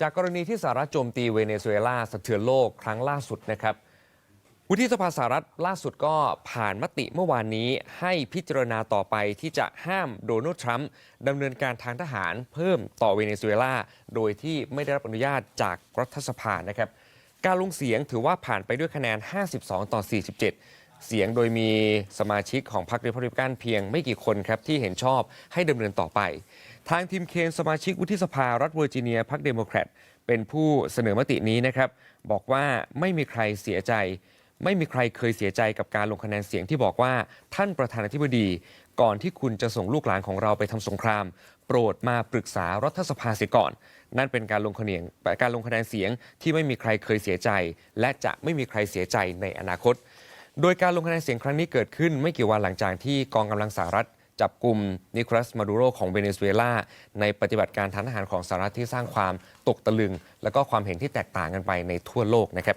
จากกรณีที่สหรัฐโจมตีเวเนซุเอลาสะเทือนโลกครั้งล่าสุดนะครับวุฒิสภาสหรัฐล่าสุดก็ผ่านมติเมื่อวานนี้ให้พิจารณาต่อไปที่จะห้ามโดนัลด์ทรัมป์ดำเนินการทางทหารเพิ่มต่อเวเนซุเอลาโดยที่ไม่ได้รับอนุญาตจากรัฐสภานะครับ การลงเสียงถือว่าผ่านไปด้วยคะแนน 52 ต่อ 47 เสียงโดยมีสมาชิกของพรรครีพับลิกันเพียงไม่กี่คนครับที่เห็นชอบให้ดำเนินต่อไป ทางทีมเคนสมาชิกวุฒิสภารัฐเวอร์จิเนียพรรคเดโมแครตเป็นผู้เสนอมตินี้นะครับ บอกว่าไม่มีใครเสียใจ ไม่มีใครเคยเสียใจกับการลงคะแนนเสียงที่บอกว่าท่านประธานาธิบดี ก่อนที่คุณจะส่งลูกหลานของเราไปทำสงคราม โปรดมาปรึกษารัฐสภาเสียก่อน นั่นเป็นการลงคะแนนการลงคะแนนเสียงที่ไม่มีใครเคยเสียใจ และจะไม่มีใครเสียใจในอนาคต โดยการลงคะแนนเสียงครั้งนี้เกิดขึ้นไม่กี่วันหลังจากที่กองกำลังสหรัฐจับกลุ่มนิโคลัสมาดูโรของเวเนซุเอลาในปฏิบัติการทางทหารของสหรัฐที่สร้างความตกตะลึง และก็ความเห็นที่แตกต่างกันไปในทั่วโลกนะครับ